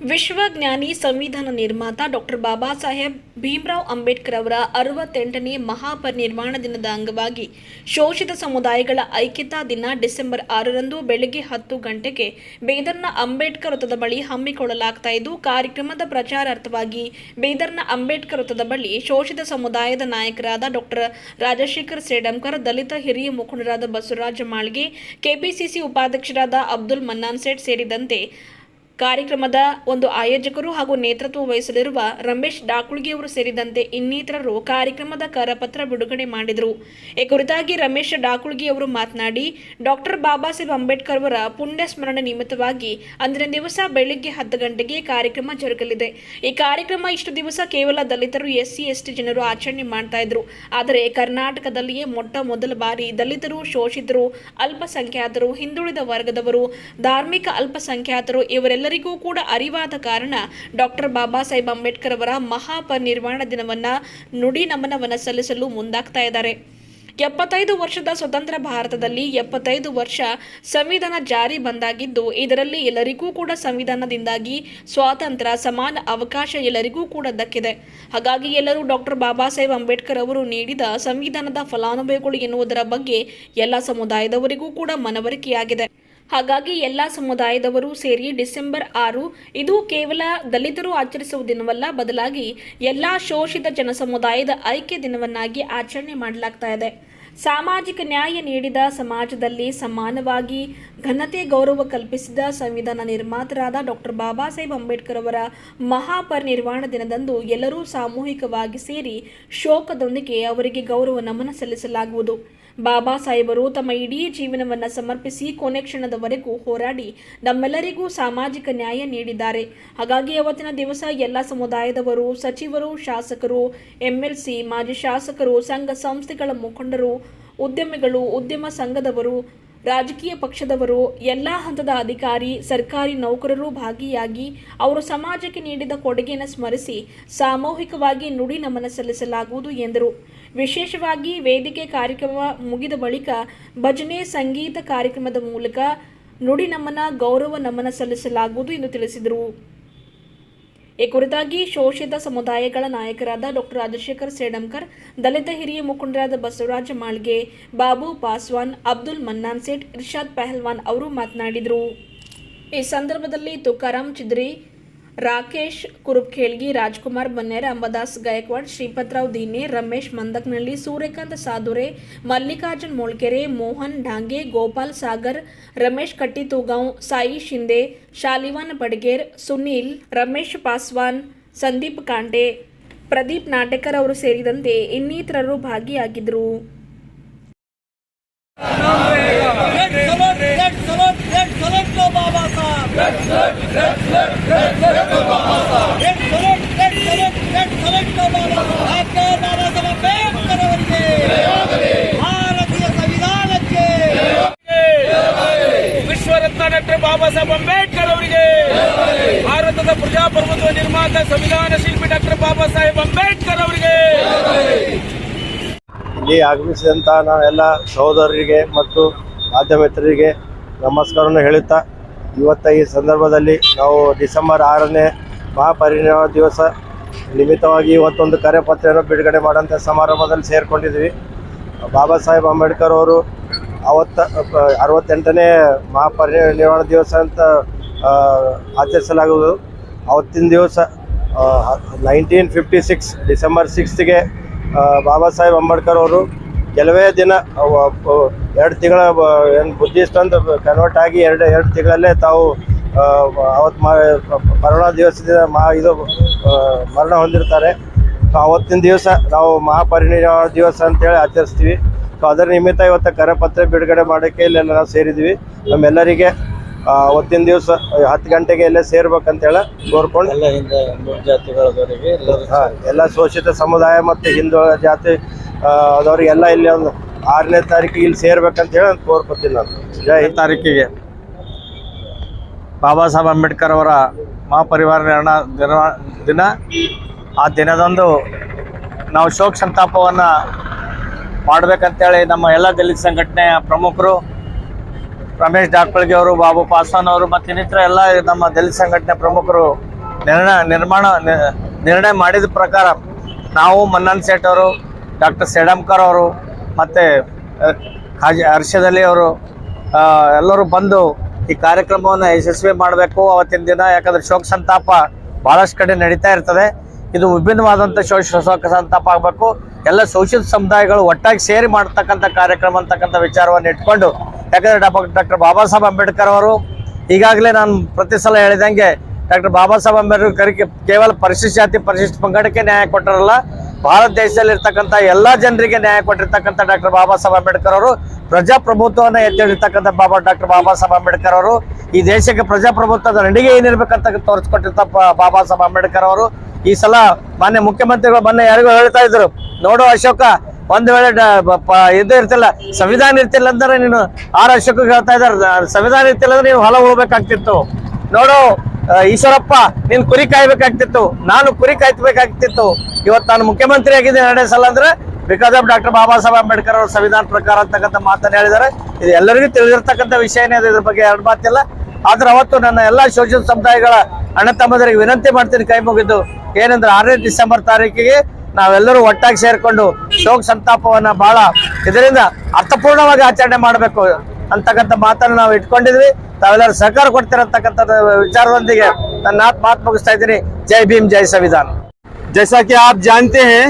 ವಿಶ್ವಜ್ಞಾನಿ ಸಂವಿಧಾನ ನಿರ್ಮಾತ ಡಾಕ್ಟರ್ ಬಾಬಾ ಸಾಹೇಬ್ ಭೀಮರಾವ್ ಅಂಬೇಡ್ಕರ್ ಅವರ ಅರವತ್ತೆಂಟನೇ ಮಹಾಪರಿನಿರ್ವಾಣ ದಿನದ ಅಂಗವಾಗಿ ಶೋಷಿತ ಸಮುದಾಯಗಳ ಐಕ್ಯತಾ ದಿನ ಡಿಸೆಂಬರ್ ಆರರಂದು ಬೆಳಗ್ಗೆ ಹತ್ತು ಗಂಟೆಗೆ ಬೀದರ್ನ ಅಂಬೇಡ್ಕರ್ ವೃತ್ತದ ಬಳಿ ಹಮ್ಮಿಕೊಳ್ಳಲಾಗ್ತಾ ಇದ್ದು, ಕಾರ್ಯಕ್ರಮದ ಪ್ರಚಾರಾರ್ಥವಾಗಿ ಬೀದರ್ನ ಅಂಬೇಡ್ಕರ್ ವೃತ್ತದ ಬಳಿ ಶೋಷಿತ ಸಮುದಾಯದ ನಾಯಕರಾದ ಡಾಕ್ಟರ್ ರಾಜಶೇಖರ್ ಸೇಡಂಕರ್, ದಲಿತ ಹಿರಿಯ ಮುಖಂಡರಾದ ಬಸವರಾಜ ಮಾಳ್ಗೆ, ಕೆಪಿಸಿಸಿ ಉಪಾಧ್ಯಕ್ಷರಾದ ಅಬ್ದುಲ್ ಮನ್ನಾನ್ ಸೇಠ್ ಸೇರಿದಂತೆ ಕಾರ್ಯಕ್ರಮದ ಒಂದು ಆಯೋಜಕರು ಹಾಗೂ ನೇತೃತ್ವ ವಹಿಸಲಿರುವ ರಮೇಶ್ ಡಾಕುಳ್ಗಿಯವರು ಸೇರಿದಂತೆ ಇನ್ನಿತರರು ಕಾರ್ಯಕ್ರಮದ ಕರಪತ್ರ ಬಿಡುಗಡೆ ಮಾಡಿದರು. ಈ ಕುರಿತಾಗಿ ರಮೇಶ್ ಡಾಕುಳ್ಗಿ ಅವರು ಮಾತನಾಡಿ, ಡಾಕ್ಟರ್ ಬಾಬಾ ಸಾಹೇಬ್ ಅಂಬೇಡ್ಕರ್ ಅವರ ಪುಣ್ಯ ಸ್ಮರಣೆ ನಿಮಿತ್ತವಾಗಿ ಅಂದಿನ ದಿವಸ ಬೆಳಿಗ್ಗೆ ಹತ್ತು ಗಂಟೆಗೆ ಕಾರ್ಯಕ್ರಮ ಜರುಗಲಿದೆ. ಈ ಕಾರ್ಯಕ್ರಮ ಇಷ್ಟು ದಿವಸ ಕೇವಲ ದಲಿತರು, ಎಸ್ಸಿ, ಎಸ್ಟಿ ಜನರು ಆಚರಣೆ ಮಾಡ್ತಾ ಇದ್ರು. ಆದರೆ ಕರ್ನಾಟಕದಲ್ಲಿಯೇ ಮೊಟ್ಟ ಮೊದಲ ಬಾರಿ ದಲಿತರು, ಶೋಷಿತರು, ಅಲ್ಪಸಂಖ್ಯಾತರು, ಹಿಂದುಳಿದ ವರ್ಗದವರು, ಧಾರ್ಮಿಕ ಅಲ್ಪಸಂಖ್ಯಾತರು ಇವರೆಲ್ಲರಿಗೂ ಕೂಡ ಅರಿವಾದ ಕಾರಣ ಡಾಕ್ಟರ್ ಬಾಬಾ ಸಾಹೇಬ್ ಅಂಬೇಡ್ಕರ್ ಅವರ ಮಹಾಪರಿನಿರ್ವಾಣ ದಿನವನ್ನ ನುಡಿ ನಮನವನ್ನು ಸಲ್ಲಿಸಲು ಮುಂದಾಗ್ತಾ ಇದ್ದಾರೆ. ಎಪ್ಪತ್ತೈದು ವರ್ಷದ ಸ್ವತಂತ್ರ ಭಾರತದಲ್ಲಿ ಎಪ್ಪತ್ತೈದು ವರ್ಷ ಸಂವಿಧಾನ ಜಾರಿ ಬಂದಾಗಿದ್ದು, ಇದರಲ್ಲಿ ಎಲ್ಲರಿಗೂ ಕೂಡ ಸಂವಿಧಾನದಿಂದಾಗಿ ಸ್ವಾತಂತ್ರ್ಯ, ಸಮಾನ ಅವಕಾಶ ಎಲ್ಲರಿಗೂ ಕೂಡ ದಕ್ಕಿದೆ. ಹಾಗಾಗಿ ಎಲ್ಲರೂ ಡಾಕ್ಟರ್ ಬಾಬಾ ಸಾಹೇಬ್ ಅಂಬೇಡ್ಕರ್ ಅವರು ನೀಡಿದ ಸಂವಿಧಾನದ ಫಲಾನುಭವಿಗಳು ಎನ್ನುವುದರ ಬಗ್ಗೆ ಎಲ್ಲ ಸಮುದಾಯದವರಿಗೂ ಕೂಡ ಮನವರಿಕೆಯಾಗಿದೆ. ಹಾಗಾಗಿ ಎಲ್ಲ ಸಮುದಾಯದವರು ಸೇರಿ ಡಿಸೆಂಬರ್ ಆರು, ಇದು ಕೇವಲ ದಲಿತರು ಆಚರಿಸುವ ದಿನವಲ್ಲ ಬದಲಾಗಿ ಎಲ್ಲ ಶೋಷಿತ ಜನಸಮುದಾಯದ ಐಕ್ಯ ದಿನವನ್ನಾಗಿ ಆಚರಣೆ ಮಾಡಲಾಗ್ತಾ ಇದೆ. ಸಾಮಾಜಿಕ ನ್ಯಾಯ ನೀಡಿದ ಸಮಾಜದಲ್ಲಿ ಸಮಾನವಾಗಿ ಘನತೆ ಗೌರವ ಕಲ್ಪಿಸಿದ ಸಂವಿಧಾನ ನಿರ್ಮಾತರಾದ ಡಾಕ್ಟರ್ ಬಾಬಾ ಸಾಹೇಬ್ ಅಂಬೇಡ್ಕರ್ ಅವರ ಮಹಾಪರಿನಿರ್ವಾಣ ದಿನದಂದು ಎಲ್ಲರೂ ಸಾಮೂಹಿಕವಾಗಿ ಸೇರಿ ಶೋಕದೊಂದಿಗೆ ಅವರಿಗೆ ಗೌರವ ನಮನ ಸಲ್ಲಿಸಲಾಗುವುದು. ಬಾಬಾ ಸಾಹೇಬರು ತಮ್ಮ ಇಡೀ ಜೀವನವನ್ನು ಸಮರ್ಪಿಸಿ ಕೊನೆ ಕ್ಷಣದವರೆಗೂ ಹೋರಾಡಿ ನಮ್ಮೆಲ್ಲರಿಗೂ ಸಾಮಾಜಿಕ ನ್ಯಾಯ ನೀಡಿದ್ದಾರೆ. ಹಾಗಾಗಿ ಅವತ್ತಿನ ದಿವಸ ಎಲ್ಲ ಸಮುದಾಯದವರು, ಸಚಿವರು, ಶಾಸಕರು, ಎಂಎಲ್ಸಿ, ಮಾಜಿ ಶಾಸಕರು, ಸಂಘ ಸಂಸ್ಥೆಗಳ ಮುಖಂಡರು, ಉದ್ಯಮಿಗಳು, ಉದ್ಯಮ ಸಂಘದವರು, ರಾಜಕೀಯ ಪಕ್ಷದವರು, ಎಲ್ಲ ಹಂತದ ಅಧಿಕಾರಿ, ಸರ್ಕಾರಿ ನೌಕರರು ಭಾಗಿಯಾಗಿ ಅವರು ಸಮಾಜಕ್ಕೆ ನೀಡಿದ ಕೊಡುಗೆಯನ್ನು ಸ್ಮರಿಸಿ ಸಾಮೂಹಿಕವಾಗಿ ನುಡಿ ನಮನ ಸಲ್ಲಿಸಲಾಗುವುದು ಎಂದರು. ವಿಶೇಷವಾಗಿ ವೇದಿಕೆ ಕಾರ್ಯಕ್ರಮ ಮುಗಿದ ಬಳಿಕ ಭಜನೆ, ಸಂಗೀತ ಕಾರ್ಯಕ್ರಮದ ಮೂಲಕ ನುಡಿ ನಮನ, ಗೌರವ ನಮನ ಸಲ್ಲಿಸಲಾಗುವುದು ಎಂದು ತಿಳಿಸಿದರು. ಈ ಕುರಿತಾಗಿ ಶೋಷಿತ ಸಮುದಾಯಗಳ ನಾಯಕರಾದ ಡಾಕ್ಟರ್ ರಾಜಶೇಖರ್ ಸೇಡಂಕರ್, ದಲಿತ ಹಿರಿಯ ಮುಖಂಡರಾದ ಬಸವರಾಜ ಮಾಳ್ಗೆ, ಬಾಬು ಪಾಸ್ವಾನ್, ಅಬ್ದುಲ್ ಮನ್ನಾನ್ ಸೇಠ್, ಇರ್ಷಾದ್ ಪೆಹಲ್ವಾನ್ ಅವರು ಮಾತನಾಡಿದರು. ಈ ಸಂದರ್ಭದಲ್ಲಿ ತುಕಾರಾಂ ಚಿದ್ರಿ ರಾಕೇಶ್ ಕುರುಬ್ಖೇಳ್ಗಿ ರಾಜ್ಕುಮಾರ್ ಬನ್ನೇರ್, ಅಂಬದಾಸ್ ಗಾಯಕ್ವಾಡ್ ಶ್ರೀಪತ್ರಾವ್ ದೀನೆ ರಮೇಶ್ ಮಂದಕ್ನಳ್ಳಿ, ಸೂರ್ಯಕಾಂತ್ ಸಾಧುರೆ ಮಲ್ಲಿಕಾರ್ಜುನ್ ಮೊಳ್ಕೆರೆ, ಮೋಹನ್ ಢಾಂಗೆ ಗೋಪಾಲ್ ಸಾಗರ್, ರಮೇಶ್ ಕಟ್ಟಿತೂಗಾಂವ್, ಸಾಯಿ ಶಿಂದೆ, ಶಾಲಿವಾನ್ ಬಡ್ಗೇರ್, ಸುನೀಲ್, ರಮೇಶ್ ಪಾಸ್ವಾನ್, ಸಂದೀಪ್ ಕಾಂಡೆ, ಪ್ರದೀಪ್ ನಾಟಕರ್ ಅವರು ಸೇರಿದಂತೆ ಇನ್ನಿತರರು ಭಾಗಿಯಾಗಿದ್ದರು ಬಾಬಾ ಭಾರತೀಯ ಸಂವಿಧಾನಕ್ಕೆ ವಿಶ್ವರತ್ನ ಡಾಕ್ಟರ್ ಬಾಬಾ ಸಾಹೇಬ್ ಅಂಬೇಡ್ಕರ್ ಅವರಿಗೆ ಭಾರತದ ಪ್ರಜಾಪ್ರಭುತ್ವ ನಿರ್ಮಾತ ಸಂವಿಧಾನ ಶಿಲ್ಪಿ ಡಾಕ್ಟರ್ ಬಾಬಾ ಸಾಹೇಬ್ ಅಂಬೇಡ್ಕರ್ ಅವರಿಗೆ. ಇಲ್ಲಿ ಆಗಮಿಸಿದಂತಹ ನಾವೆಲ್ಲ ಸಹೋದರರಿಗೆ ಮತ್ತು ಮಾಧ್ಯಮಿತರಿಗೆ ನಮಸ್ಕಾರವನ್ನು ಹೇಳುತ್ತಾ ಇವತ್ತ ಈ ಸಂದರ್ಭದಲ್ಲಿ ನಾವು ಡಿಸೆಂಬರ್ ಆರನೇ ಮಹಾಪರಿಣಾಮ ದಿವಸ ನಿಮಿತ್ತವಾಗಿ ಇವತ್ತೊಂದು ಕರೆಪತ್ರವನ್ನು ಬಿಡುಗಡೆ ಮಾಡೋಂಥ ಸಮಾರಂಭದಲ್ಲಿ ಸೇರಿಕೊಂಡಿದ್ವಿ ಬಾಬಾ ಸಾಹೇಬ್ ಅಂಬೇಡ್ಕರ್ ಅವರು ಅವತ್ತ, ಅರವತ್ತೆಂಟನೇ ಮಹಾಪರಿನಿರ್ವಾಣ ದಿವಸ ಅಂತ ಆಚರಿಸಲಾಗುವುದು. ಅವತ್ತಿನ ದಿವಸ ನೈನ್ಟೀನ್ ಫಿಫ್ಟಿ ಸಿಕ್ಸ್, ಡಿಸೆಂಬರ್ ಸಿಕ್ಸ್ತ್ಗೆ ಬಾಬಾ ಸಾಹೇಬ್ ಅಂಬೇಡ್ಕರ್ ಅವರು ಕೆಲವೇ ದಿನ ಎರಡು ತಿಂಗಳ ಏನು ಬುದ್ಧಿಸ್ಟ್ ಅಂತ ಕನ್ವರ್ಟ್ ಆಗಿ ಎರಡು ಎರಡು ತಿಂಗಳಲ್ಲೇ ತಾವು ಅವತ್ತು ಮರಣ ದಿವಸದಿಂದ ಮಾ ಇದು ಮರಣ ಹೊಂದಿರ್ತಾರೆ. ಸೊ ಅವತ್ತಿನ ದಿವಸ ನಾವು ಮಹಾಪರಿನಿರ್ವಾಣ ದಿವಸ ಅಂತೇಳಿ ಆಚರಿಸ್ತೀವಿ. ಸೊ ಅದರ ನಿಮಿತ್ತ ಇವತ್ತು ಕರಪತ್ರ ಬಿಡುಗಡೆ ಮಾಡೋಕ್ಕೆ ಇಲ್ಲೆಲ್ಲ ನಾವು ಸೇರಿದ್ವಿ. ನಮ್ಮೆಲ್ಲರಿಗೆ ಅವತ್ತಿನ ದಿವಸ ಹತ್ತು ಗಂಟೆಗೆ ಇಲ್ಲೇ ಸೇರ್ಬೇಕಂತೇಳಿ ಕೋರ್ಕೊಂಡು ಎಲ್ಲ ಹಿಂದೆ ಜಾತಿಗಳವರಿಗೆ ಎಲ್ಲ ಶೋಷಿತ ಸಮುದಾಯ ಮತ್ತು ಹಿಂದೂ ಜಾತಿ ಅದವ್ರಿಗೆಲ್ಲ ಇಲ್ಲಿ ಒಂದು ಆರನೇ ತಾರೀಕಿಗೆ ಇಲ್ಲಿ ಸೇರ್ಬೇಕಂತ ಹೇಳಿ ನಾನು ಕೋರ್ಕೊತೀನಿ ನಾನು. ಜೈ. ತಾರೀಕಿಗೆ. ಬಾಬಾ ಸಾಹೇಬ್ ಅಂಬೇಡ್ಕರ್ ಅವರ ಮಹಾಪರಿವಾರ ನಿರ್ಣ ದಿನ ದಿನ. ಆ ದಿನದಂದು ನಾವು ಶೋಕ ಸಂತಾಪವನ್ನು ಮಾಡಬೇಕಂತೇಳಿ ನಮ್ಮ ಎಲ್ಲ ದಲಿತ ಸಂಘಟನೆಯ ಪ್ರಮುಖರು ರಮೇಶ್ ಡಾಕ್ಟರ್ಗೆ ಅವರು ಬಾಬು ಪಾಸ್ವಾನ್ ಅವರು ಮತ್ತು ಇನ್ನಿತರ ಎಲ್ಲ ನಮ್ಮ ದಲಿತ ಸಂಘಟನೆ ಪ್ರಮುಖರು ನಿರ್ಣಯ ನಿರ್ಮಾಣ ನಿರ್ಣಯ ಮಾಡಿದ ಪ್ರಕಾರ ನಾವು ಮನ್ನನ್ ಸೇಠ್ ಅವರು ಡಾಕ್ಟರ್ ಸೇಡಂಕರ್ ಅವರು ಮತ್ತು ಹಾಜಿ ಹರ್ಷದಲ್ಲಿ ಅವರು ಎಲ್ಲರೂ ಬಂದು ಈ ಕಾರ್ಯಕ್ರಮವನ್ನು ಯಶಸ್ವಿ ಮಾಡಬೇಕು ಅವತ್ತಿನ ದಿನ. ಯಾಕಂದ್ರೆ ಶೋಕ ಸಂತಾಪ ಭಾಳಷ್ಟು ಕಡೆ ನಡೀತಾ ಇರ್ತದೆ. ಇದು ವಿಭಿನ್ನವಾದಂಥ ಶೋಕ ಶೋಕ ಸಂತಾಪ ಆಗಬೇಕು. ಎಲ್ಲ ಶೋಷಿತ ಸಮುದಾಯಗಳು ಒಟ್ಟಾಗಿ ಸೇರಿ ಮಾಡ್ತಕ್ಕಂಥ ಕಾರ್ಯಕ್ರಮ ಅಂತಕ್ಕಂಥ ವಿಚಾರವನ್ನು ಇಟ್ಕೊಂಡು, ಯಾಕಂದ್ರೆ ಡಾಕ್ಟರ್ ಬಾಬಾ ಸಾಹೇಬ್ ಅಂಬೇಡ್ಕರ್ ಅವರು, ಈಗಾಗಲೇ ನಾನು ಪ್ರತಿ ಸಲ ಹೇಳಿದಂಗೆ ಡಾಕ್ಟರ್ ಬಾಬಾ ಸಾಹೇಬ್ ಅಂಬೇಡ್ಕರ್ ಕೇವಲ ಪರಿಶಿಷ್ಟ ಜಾತಿ, ಪರಿಶಿಷ್ಟ ಪಂಗಡಕ್ಕೆ ನ್ಯಾಯ ಕೊಟ್ಟರಲ್ಲ ಭಾರತ ದೇಶದಲ್ಲಿ ಇರ್ತಕ್ಕಂಥ ಎಲ್ಲಾ ಜನರಿಗೆ ನ್ಯಾಯ ಕೊಟ್ಟಿರ್ತಕ್ಕಂಥ ಡಾಕ್ಟರ್ ಬಾಬಾ ಸಾಹೇಬ್ ಅಂಬೇಡ್ಕರ್ ಅವರು, ಪ್ರಜಾಪ್ರಭುತ್ವವನ್ನು ಎತ್ತಿಡಿರ್ತಕ್ಕಂಥ ಬಾಬಾ ಡಾಕ್ಟರ್ ಬಾಬಾ ಸಾಹೇಬ್ ಅಂಬೇಡ್ಕರ್ ಅವರು, ಈ ದೇಶಕ್ಕೆ ಪ್ರಜಾಪ್ರಭುತ್ವದ ನಡಿಗೆ ಏನಿರ್ಬೇಕಂತ ತೋರಿಸ್ಕೊಟ್ಟಿರ್ತ ಬಾಬಾ ಸಾಹೇಬ್ ಅಂಬೇಡ್ಕರ್ ಅವರು. ಈ ಸಲ ಮಾನ್ಯ ಮುಖ್ಯಮಂತ್ರಿಗಳು ಮೊನ್ನೆ ಯಾರಿಗೂ ಹೇಳ್ತಾ ಇದ್ರು, ನೋಡು ಅಶೋಕ, ಒಂದ್ ವೇಳೆ ಇದು ಇರ್ತಿಲ್ಲ, ಸಂವಿಧಾನ ಇರ್ತಿಲ್ಲ ಅಂದ್ರೆ ನೀನು ಆರು ಅಶೋಕ ಹೇಳ್ತಾ ಇದ್ದಾರೆ ಸಂವಿಧಾನ ಇರ್ತಿಲ್ಲ ಅಂದ್ರೆ ನೀವು ಹೊಲ ಹೋಗ್ಬೇಕಾಗ್ತಿತ್ತು. ನೋಡು ಈಶ್ವರಪ್ಪ, ನೀನ್ ಕುರಿ ಕಾಯ್ಬೇಕಾಗ್ತಿತ್ತು. ನಾನು ಕುರಿ ಕಾಯ್ತಬೇಕಾಗ್ತಿತ್ತು. ಇವತ್ತು ನಾನು ಮುಖ್ಯಮಂತ್ರಿ ಆಗಿದ್ದೀನಿ ಎರಡನೇ ಸಲ ಅಂದ್ರೆ because of doctor Baba Saheb Ambedkar ಅವರು ಸಂವಿಧಾನ ಪ್ರಕಾರ ಅಂತಕ್ಕಂಥ ಮಾತನ್ನ ಹೇಳಿದ್ದಾರೆ. ಇದು ಎಲ್ಲರಿಗೂ ತಿಳಿದಿರ್ತಕ್ಕಂಥ ವಿಷಯನೇ ಅದು ಇದ್ರ ಬಗ್ಗೆ ಎರಡು ಮಾತಿಲ್ಲ. ಆದ್ರೆ ಅವತ್ತು ನನ್ನ ಎಲ್ಲಾ ಶೋಷಿತ ಸಮುದಾಯಗಳ ಅಣ್ಣ ತಮ್ಮದರಿಗೆ ವಿನಂತಿ ಮಾಡ್ತೀನಿ, ಕೈ ಮುಗಿದು. ಏನಂದ್ರೆ ಆರನೇ ಡಿಸೆಂಬರ್ ತಾರೀಕಿಗೆ ನಾವೆಲ್ಲರೂ ಒಟ್ಟಾಗಿ ಸೇರಿಕೊಂಡು ಶೋಕ್ ಸಂತಾಪವನ್ನ ಬಹಳ ಇದರಿಂದ ಅರ್ಥಪೂರ್ಣವಾಗಿ ಆಚರಣೆ ಮಾಡಬೇಕು. ಅಂತಕ್ಕಂಥ ಮಾತನ್ನು ನಾವು ಇಟ್ಕೊಂಡಿದ್ವಿ ತಾವೆಲ್ಲರೂ ಸಹಕಾರ ಕೊಡ್ತಿರತಕ್ಕಂಥ ವಿಚಾರದೊಂದಿಗೆ ನನ್ನ ಮಾತು ಮಾತು ಮುಗಿಸ್ತಾ ಇದ್ದೀನಿ ಜೈ ಭೀಮ್ ಜೈ ಸಂವಿಧಾನ जैसा कि आप जानते हैं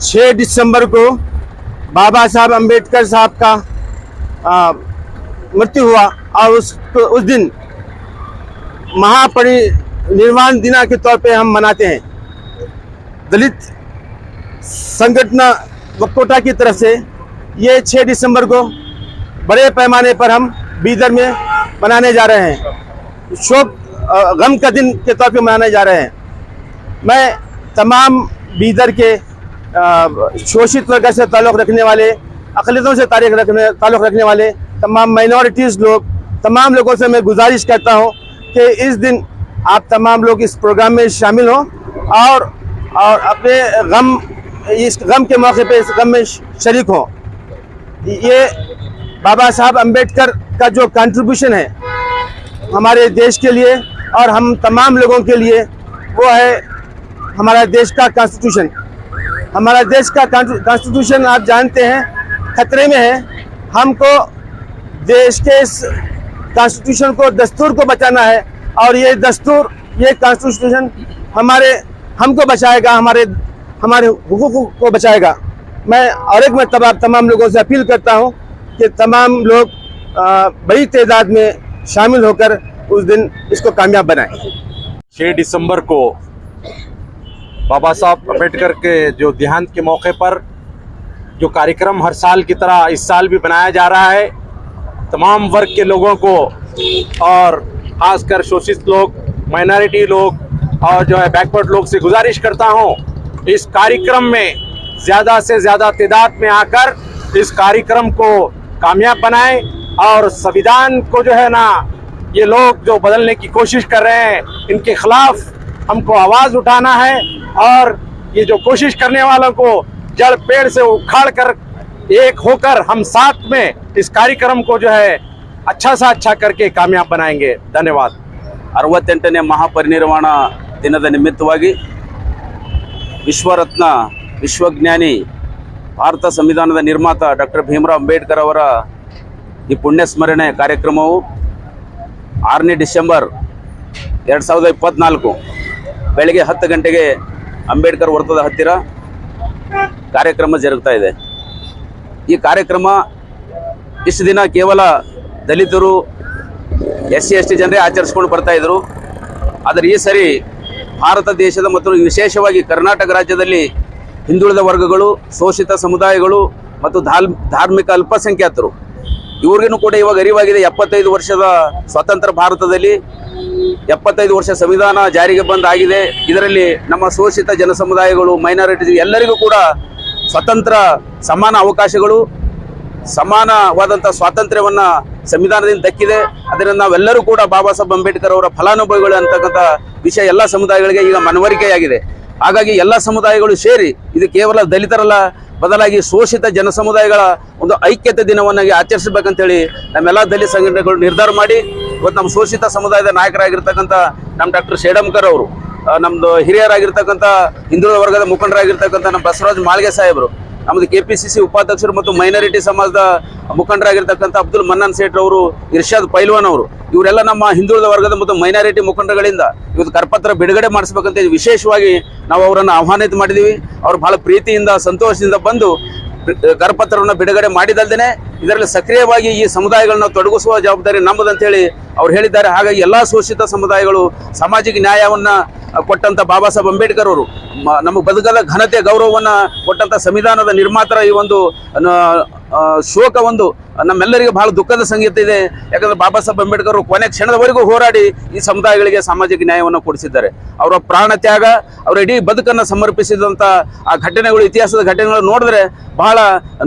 6 दिसंबर को बाबा साहब अंबेडकर साहब का आ, मृत्यु हुआ और उस उस दिन महापरिनिर्वाण दिना के तौर पे हम मनाते हैं दलित संगठन वकोटा की तरफ से ये 6 दिसंबर को बड़े पैमाने पर हम बीदर में मनाने जा रहे हैं। शोक गम का दिन के तौर पे मनाने जा रहे हैं। मैं तमाम बीदर के शोषित वर्ग से ताल्लुक़ रखने वाले अकलियतों से तारीख रखने, ताल्लुक़ रखने वाले तमाम माइनॉरिटीज़ लोग, तमाम लोगों से मैं गुजारिश करता हूँ कि इस दिन आप तमाम लोग इस प्रोग्राम में शामिल हों और और अपने गम, इस गम के मौके पे इस गम में शरीक हों। ये बाबा साहब अंबेडकर का जो कंट्रीब्यूशन है हमारे देश के लिए और हम तमाम लोगों के लिए, वो है हमारा देश का कॉन्स्टिट्यूशन हमारा देश का कॉन्स्टिट्यूशन आप जानते हैं, खतरे में है। हमको देश के इस कॉन्स्टिट्यूशन को, दस्तूर को बचाना है और ये दस्तूर, ये कॉन्स्टिट्यूशन हमारे, हमको बचाएगा, हमारे हमारे हुकूक को बचाएगा। मैं और एक मरतबा तमाम लोगों से अपील करता हूँ कि तमाम लोग बड़ी तादाद में शामिल होकर उस दिन इसको कामयाब बनाए। छः दिसंबर को बाबा साहब अंबेडकर के जो देहांत के मौके पर जो कार्यक्रम हर साल की तरह इस साल भी बनाया जा रहा है, तमाम वर्ग के लोगों को और खासकर शोषित लोग, माइनॉरिटी लोग और जो है बैकवर्ड लोग से गुजारिश करता हूँ, इस कार्यक्रम में ज़्यादा से ज़्यादा तादाद में आकर इस कार्यक्रम को कामयाब बनाएं और संविधान को जो है ना ये लोग जो बदलने की कोशिश कर रहे हैं इनके खिलाफ हमको आवाज़ उठाना है और ये जो कोशिश करने वालों को जड़ पेड़ से उखाड़ कर एक होकर हम साथ में इस कार्यक्रम को जो है अच्छा सा अच्छा करके कामयाब बनाएंगे धन्यवाद ಅರವತ್ತೆಂಟನೇ ಮಹಾಪರಿನಿರ್ವಾಣ ದಿನದ ನಿಮಿತ್ತವಾಗಿ ವಿಶ್ವರತ್ನ ವಿಶ್ವಜ್ಞಾನಿ ಭಾರತ ಸಂವಿಧಾನದ ನಿರ್ಮಾತ ಡಾಕ್ಟರ್ ಭೀಮರಾವ್ ಅಂಬೇಡ್ಕರ್ ಅವರ ಈ ಪುಣ್ಯ ಸ್ಮರಣೆ ಕಾರ್ಯಕ್ರಮವು ಆರನೇ ಡಿಸೆಂಬರ್ ಎರಡು ಸಾವಿರದ ಇಪ್ಪತ್ತ್ನಾಲ್ಕು ಬೆಳಗ್ಗೆ ಹತ್ತು ಗಂಟೆಗೆ ಅಂಬೇಡ್ಕರ್ ವೃತ್ತದ ಹತ್ತಿರ ಕಾರ್ಯಕ್ರಮ ಜರುಗ್ತಾ ಇದೆ. ಈ ಕಾರ್ಯಕ್ರಮ ಇಷ್ಟು ದಿನ ಕೇವಲ ದಲಿತರು ಎಸ್ ಸಿ ಎಸ್ ಟಿ ಜನರೇ ಆಚರಿಸ್ಕೊಂಡು ಬರ್ತಾ ಇದ್ರು. ಆದರೆ ಈ ಸರಿ ಭಾರತ ದೇಶದ ಮತ್ತು ವಿಶೇಷವಾಗಿ ಕರ್ನಾಟಕ ರಾಜ್ಯದಲ್ಲಿ ಹಿಂದುಳಿದ ವರ್ಗಗಳು, ಶೋಷಿತ ಸಮುದಾಯಗಳು ಮತ್ತು ಧಾರ್ಮಿಕ ಅಲ್ಪಸಂಖ್ಯಾತರು. ಇವ್ರಿಗೂ ಕೂಡ ಇವಾಗ ಅರಿವಾಗಿದೆ ಎಪ್ಪತ್ತೈದು ವರ್ಷದ ಸ್ವತಂತ್ರ ಭಾರತದಲ್ಲಿ ಎಪ್ಪತ್ತೈದು ವರ್ಷ ಸಂವಿಧಾನ ಜಾರಿಗೆ ಬಂದಾಗಿದೆ. ಇದರಲ್ಲಿ ನಮ್ಮ ಶೋಷಿತ ಜನ ಸಮುದಾಯಗಳು ಮೈನಾರಿಟಿ ಎಲ್ಲರಿಗೂ ಕೂಡ ಸ್ವತಂತ್ರ, ಸಮಾನ ಅವಕಾಶಗಳು, ಸಮಾನವಾದಂಥ ಸ್ವಾತಂತ್ರ್ಯವನ್ನ ಸಂವಿಧಾನದಿಂದ ದಕ್ಕಿದೆ. ಅದರಿಂದ ನಾವೆಲ್ಲರೂ ಕೂಡ ಬಾಬಾ ಸಾಹೇಬ್ ಅಂಬೇಡ್ಕರ್ ಅವರ ಫಲಾನುಭವಿಗಳು ಅಂತಕ್ಕಂಥ ವಿಷಯ ಎಲ್ಲ ಸಮುದಾಯಗಳಿಗೆ ಈಗ ಮನವರಿಕೆಯಾಗಿದೆ. ಹಾಗಾಗಿ ಎಲ್ಲ ಸಮುದಾಯಗಳು ಸೇರಿ, ಇದು ಕೇವಲ ದಲಿತರಲ್ಲ, ಬದಲಾಗಿ ಶೋಷಿತ ಜನ ಸಮುದಾಯಗಳ ಒಂದು ಐಕ್ಯತೆ ದಿನವನ್ನಾಗಿ ಆಚರಿಸಬೇಕಂತೇಳಿ ನಮ್ಮೆಲ್ಲ ದಲಿತ ಸಂಘಟನೆಗಳು ನಿರ್ಧಾರ ಮಾಡಿ, ಇವತ್ತು ನಮ್ಮ ಶೋಷಿತ ಸಮುದಾಯದ ನಾಯಕರಾಗಿರ್ತಕ್ಕಂಥ ನಮ್ಮ ಡಾಕ್ಟರ್ ಶೇಡಂಕರ್ ಅವರು ನಮ್ಮದು ಹಿರಿಯರಾಗಿರ್ತಕ್ಕಂಥ ಹಿಂದುಳಿದ ವರ್ಗದ ಮುಖಂಡರಾಗಿರ್ತಕ್ಕಂಥ ನಮ್ಮ ಬಸವರಾಜ್ ಮಾಳ್ಗೆ ಸಾಹೇಬರು ನಮ್ದು ಕೆ ಪಿ ಸಿ ಸಿ ಉಪಾಧ್ಯಕ್ಷರು ಮತ್ತು ಮೈನಾರಿಟಿ ಸಮಾಜದ ಮುಖಂಡರಾಗಿರ್ತಕ್ಕಂಥ ಅಬ್ದುಲ್ ಮನ್ನನ್ ಸೇಠ್ ಅವರು, ಇರ್ಷಾದ್ ಪೈಲ್ವಾನ್ ಅವರು, ಇವರೆಲ್ಲ ನಮ್ಮ ಹಿಂದುಳಿದ ವರ್ಗದ ಮತ್ತು ಮೈನಾರಿಟಿ ಮುಖಂಡಗಳಿಂದ ಇವತ್ತು ಕರಪತ್ರ ಬಿಡುಗಡೆ ಮಾಡಿಸ್ಬೇಕಂತ ವಿಶೇಷವಾಗಿ ನಾವು ಅವರನ್ನು ಆಹ್ವಾನಿತ ಮಾಡಿದ್ದೀವಿ. ಅವರು ಬಹಳ ಪ್ರೀತಿಯಿಂದ, ಸಂತೋಷದಿಂದ ಬಂದು ಕರಪತ್ರವನ್ನು ಬಿಡುಗಡೆ ಮಾಡಿದಲ್ದೇ ಇದರಲ್ಲಿ ಸಕ್ರಿಯವಾಗಿ ಈ ಸಮುದಾಯಗಳನ್ನ ತೊಡಗಿಸುವ ಜವಾಬ್ದಾರಿ ನಮ್ಮದಂತ ಹೇಳಿ ಅವ್ರು ಹೇಳಿದ್ದಾರೆ. ಹಾಗಾಗಿ ಎಲ್ಲಾ ಶೋಷಿತ ಸಮುದಾಯಗಳು ಸಾಮಾಜಿಕ ನ್ಯಾಯವನ್ನ ಕೊಟ್ಟಂತ ಬಾಬಾ ಸಾಹೇಬ್ ಅಂಬೇಡ್ಕರ್ ಅವರು ನಮಗೆ ಬದುಕದ ಘನತೆ, ಗೌರವವನ್ನ ಕೊಟ್ಟಂತ ಸಂವಿಧಾನದ ನಿರ್ಮಾತರ ಈ ಒಂದು ಶೋಕ ಒಂದು ನಮ್ಮೆಲ್ಲರಿಗೆ ಬಹಳ ದುಃಖದ ಸಂಗೀತ ಇದೆ. ಯಾಕಂದ್ರೆ ಬಾಬಾ ಸಾಹೇಬ್ ಅಂಬೇಡ್ಕರ್ ಕೊನೆ ಕ್ಷಣದವರೆಗೂ ಹೋರಾಡಿ ಈ ಸಮುದಾಯಗಳಿಗೆ ಸಾಮಾಜಿಕ ನ್ಯಾಯವನ್ನು ಕೊಡಿಸಿದ್ದಾರೆ. ಅವರ ಪ್ರಾಣ ತ್ಯಾಗ, ಅವರ ಇಡೀ ಬದುಕನ್ನು ಸಮರ್ಪಿಸಿದಂತ ಆ ಘಟನೆಗಳು, ಇತಿಹಾಸದ ಘಟನೆಗಳು ನೋಡಿದ್ರೆ ಬಹಳ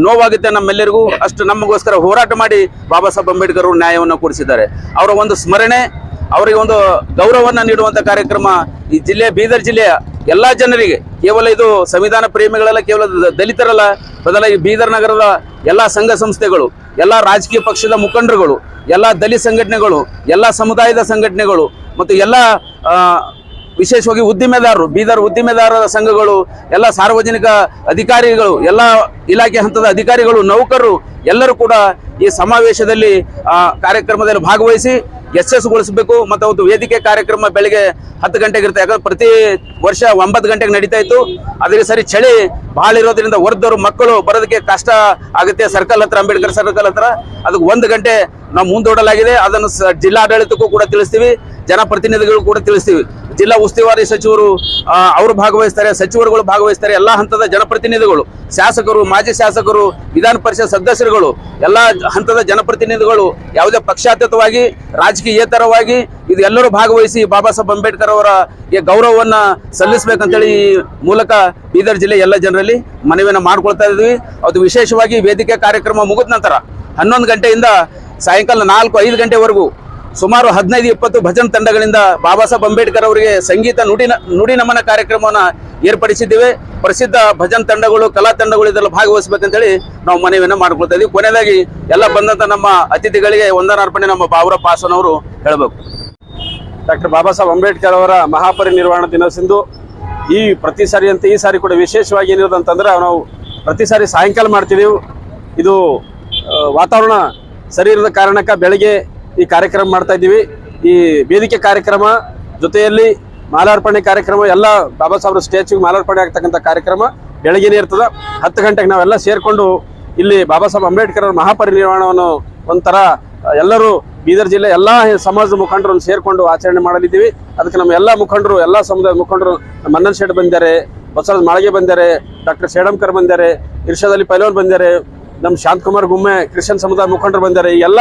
ನೋವಾಗುತ್ತೆ ನಮ್ಮೆಲ್ಲರಿಗೂ. ಅಷ್ಟು ನಮಗೋಸ್ಕರ ಹೋರಾಟ ಮಾಡಿ ಬಾಬಾ ಸಾಹೇಬ್ ಅಂಬೇಡ್ಕರ್ ನ್ಯಾಯವನ್ನು ಕೊಡಿಸಿದ್ದಾರೆ. ಅವರ ಒಂದು ಸ್ಮರಣೆ ಅವರಿಗೆ ಒಂದು ಗೌರವವನ್ನು ನೀಡುವಂತ ಕಾರ್ಯಕ್ರಮ ಈ ಜಿಲ್ಲೆ, ಬೀದರ್ ಜಿಲ್ಲೆಯ ಎಲ್ಲಾ ಜನರಿಗೆ, ಕೇವಲ ಇದು ಸಂವಿಧಾನ ಪ್ರೇಮಿಗಳಲ್ಲ, ಕೇವಲ ದಲಿತರಲ್ಲ ದಲಿತರಲ್ಲ ಬದಲಾಗಿ ಬೀದರ್ ನಗರದ ಎಲ್ಲಾ ಸಂಘ ಸಂಸ್ಥೆಗಳು, ಎಲ್ಲಾ ರಾಜಕೀಯ ಪಕ್ಷದ ಮುಖಂಡರುಗಳು, ಎಲ್ಲಾ ದಲಿತ ಸಂಘಟನೆಗಳು, ಎಲ್ಲಾ ಸಮುದಾಯದ ಸಂಘಟನೆಗಳು, ಮತ್ತು ಎಲ್ಲಾ ವಿಶೇಷವಾಗಿ ಉದ್ದಿಮೆದಾರರು, ಬೀದರ್ ಉದ್ದಿಮೆದಾರರ ಸಂಘಗಳು, ಎಲ್ಲ ಸಾರ್ವಜನಿಕ ಅಧಿಕಾರಿಗಳು, ಎಲ್ಲ ಇಲಾಖೆ ಹಂತದ ಅಧಿಕಾರಿಗಳು, ನೌಕರರು ಎಲ್ಲರೂ ಕೂಡ ಈ ಸಮಾವೇಶದಲ್ಲಿ ಕಾರ್ಯಕ್ರಮದಲ್ಲಿ ಭಾಗವಹಿಸಿ ಯಶಸ್ಸುಗೊಳಿಸಬೇಕು ಮತ್ತು ಅವತ್ತು ವೇದಿಕೆ ಕಾರ್ಯಕ್ರಮ ಬೆಳಗ್ಗೆ ಹತ್ತು ಗಂಟೆಗೆ ಇರುತ್ತೆ ಯಾಕಂದ್ರೆ ಪ್ರತಿ ವರ್ಷ ಒಂಬತ್ತು ಗಂಟೆಗೆ ನಡೀತಾ ಇತ್ತು. ಅದಕ್ಕೆ ಸರಿ ಚಳಿ ಬಹಳ ಇರೋದ್ರಿಂದ ಹೊರದವರು ಮಕ್ಕಳು ಬರೋದಕ್ಕೆ ಕಷ್ಟ ಆಗುತ್ತೆ. ಸರ್ಕಲ್ ಹತ್ರ, ಅಂಬೇಡ್ಕರ್ ಸರ್ಕಲ್ ಹತ್ರ ಅದಕ್ಕೆ ಒಂದು ಗಂಟೆ ನಾವು ಮುಂದೂಡಲಾಗಿದೆ. ಅದನ್ನು ಜಿಲ್ಲಾಡಳಿತಕ್ಕೂ ಕೂಡ ತಿಳಿಸ್ತೀವಿ. ಜನಪ್ರತಿನಿಧಿಗಳು ಕೂಡ ತಿಳಿಸ್ತೀವಿ. ಜಿಲ್ಲಾ ಉಸ್ತುವಾರಿ ಸಚಿವರು ಅವರು ಭಾಗವಹಿಸ್ತಾರೆ, ಸಚಿವರುಗಳು ಭಾಗವಹಿಸ್ತಾರೆ, ಎಲ್ಲ ಹಂತದ ಜನಪ್ರತಿನಿಧಿಗಳು, ಶಾಸಕರು, ಮಾಜಿ ಶಾಸಕರು, ವಿಧಾನ ಪರಿಷತ್ ಸದಸ್ಯರುಗಳು, ಎಲ್ಲ ಹಂತದ ಜನಪ್ರತಿನಿಧಿಗಳು, ಯಾವುದೇ ಪಕ್ಷಾತೀತವಾಗಿ ರಾಜಕೀಯೇತರವಾಗಿ ಇದು ಎಲ್ಲರೂ ಭಾಗವಹಿಸಿ ಬಾಬಾ ಸಾಹೇಬ್ ಅಂಬೇಡ್ಕರ್ ಅವರ ಈ ಗೌರವವನ್ನು ಸಲ್ಲಿಸಬೇಕಂತೇಳಿ ಈ ಮೂಲಕ ಬೀದರ್ ಜಿಲ್ಲೆ ಎಲ್ಲ ಜನರಲ್ಲಿ ಮನವಿಯನ್ನು ಮಾಡ್ಕೊಳ್ತಾ ಇದ್ವಿ. ಅದು ವಿಶೇಷವಾಗಿ ವೇದಿಕೆ ಕಾರ್ಯಕ್ರಮ ಮುಗಿದ ನಂತರ ಹನ್ನೊಂದು ಗಂಟೆಯಿಂದ ಸಾಯಂಕಾಲ ನಾಲ್ಕು ಐದು ಗಂಟೆವರೆಗೂ ಸುಮಾರು ಹದಿನೈದು, ಇಪ್ಪತ್ತು ಭಜನ್ ತಂಡಗಳಿಂದ ಬಾಬಾ ಸಾಹೇಬ್ ಅಂಬೇಡ್ಕರ್ ಅವರಿಗೆ ಸಂಗೀತ ನುಡಿ ನುಡಿ ನಮನ ಕಾರ್ಯಕ್ರಮವನ್ನು ಏರ್ಪಡಿಸಿದ್ದೇವೆ. ಪ್ರಸಿದ್ಧ ಭಜನ್ ತಂಡಗಳು, ಕಲಾ ತಂಡಗಳು ಇದರಲ್ಲಿ ಭಾಗವಹಿಸಬೇಕಂತೇಳಿ ನಾವು ಮನವಿಯನ್ನು ಮಾಡ್ಕೊಳ್ತಾ ಇದೀವಿ. ಕೊನೆಯದಾಗಿ ಎಲ್ಲ ಬಂದಂತ ನಮ್ಮ ಅತಿಥಿಗಳಿಗೆ ವಂದನಾರ್ಪಣೆ ನಮ್ಮ ಬಾಬುರ ಪಾಸನವರು ಹೇಳಬೇಕು. ಡಾಕ್ಟರ್ ಬಾಬಾ ಸಾಹೇಬ್ ಅಂಬೇಡ್ಕರ್ ಅವರ ಮಹಾಪರಿನಿರ್ವಾಣ ದಿನಸಿಂದು ಈ ಪ್ರತಿ ಅಂತ ಈ ಸಾರಿ ಕೂಡ ವಿಶೇಷವಾಗಿ ಏನಿರೋದಂತಂದ್ರೆ ನಾವು ಪ್ರತಿ ಸಾರಿ ಸಾಯಂಕಾಲ ಮಾಡ್ತಿದ್ದೀವಿ ಇದು ವಾತಾವರಣ ಸರಿ ಇರದ ಕಾರಣಕ್ಕೆ ಬೆಳಗ್ಗೆ ಈ ಕಾರ್ಯಕ್ರಮ ಮಾಡ್ತಾ ಇದ್ದೀವಿ. ಈ ವೇದಿಕೆ ಕಾರ್ಯಕ್ರಮ ಜೊತೆಯಲ್ಲಿ ಮಾಲಾರ್ಪಣೆ ಕಾರ್ಯಕ್ರಮ, ಎಲ್ಲ ಬಾಬಾ ಸಾಹೇಬ್ರ ಸ್ಟ್ಯಾಚ್ಯೂಗೆ ಮಾಲಾರ್ಪಣೆ ಆಗ್ತಕ್ಕಂಥ ಕಾರ್ಯಕ್ರಮ ಬೆಳಗ್ಗೆನೇ ಇರ್ತದೆ. ಹತ್ತು ಗಂಟೆಗೆ ನಾವೆಲ್ಲ ಸೇರಿಕೊಂಡು ಇಲ್ಲಿ ಬಾಬಾ ಸಾಹೇಬ್ ಅಂಬೇಡ್ಕರ್ ಅವರ ಮಹಾಪರಿನಿರ್ವಾಣವನ್ನು ಒಂಥರ, ಎಲ್ಲರೂ ಬೀದರ್ ಜಿಲ್ಲೆ ಎಲ್ಲಾ ಸಮಾಜದ ಮುಖಂಡರನ್ನು ಸೇರಿಕೊಂಡು ಆಚರಣೆ ಮಾಡಲಿದ್ದೀವಿ. ಅದಕ್ಕೆ ನಮ್ಮ ಎಲ್ಲಾ ಮುಖಂಡರು, ಎಲ್ಲಾ ಸಮುದಾಯದ ಮುಖಂಡರು ಮನ್ನನ್ ಶೇಟ್ ಬಂದಿದ್ದಾರೆ ಬಸವರಾಜ್ ಮಾಳಿಗೆ ಬಂದಿದ್ದಾರೆ ಡಾಕ್ಟರ್ ಶೇಡಂಕರ್ ಬಂದಿದ್ದಾರೆ ಇರ್ಷಾದ್ ಪೈಲವನ್ ಬಂದಿದ್ದಾರೆ ನಮ್ಮ ಶಾಂತಕುಮಾರ್ ಗುಮ್ಮೆ, ಕ್ರಿಶ್ಚಿಯನ್ ಸಮುದಾಯ ಮುಖಂಡರು ಬಂದಿದ್ದಾರೆ ಎಲ್ಲ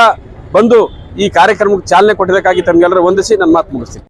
ಬಂದು ಈ ಕಾರ್ಯಕ್ರಮಕ್ಕೆ ಚಾಲನೆ ಕೊಟ್ಟಿದ್ದಕ್ಕಾಗಿ ತಮಗೆಲ್ಲರೂ ವಂದಿಸಿ ನನ್ನ ಮಾತು ಮುಗಿಸ್ತೀನಿ.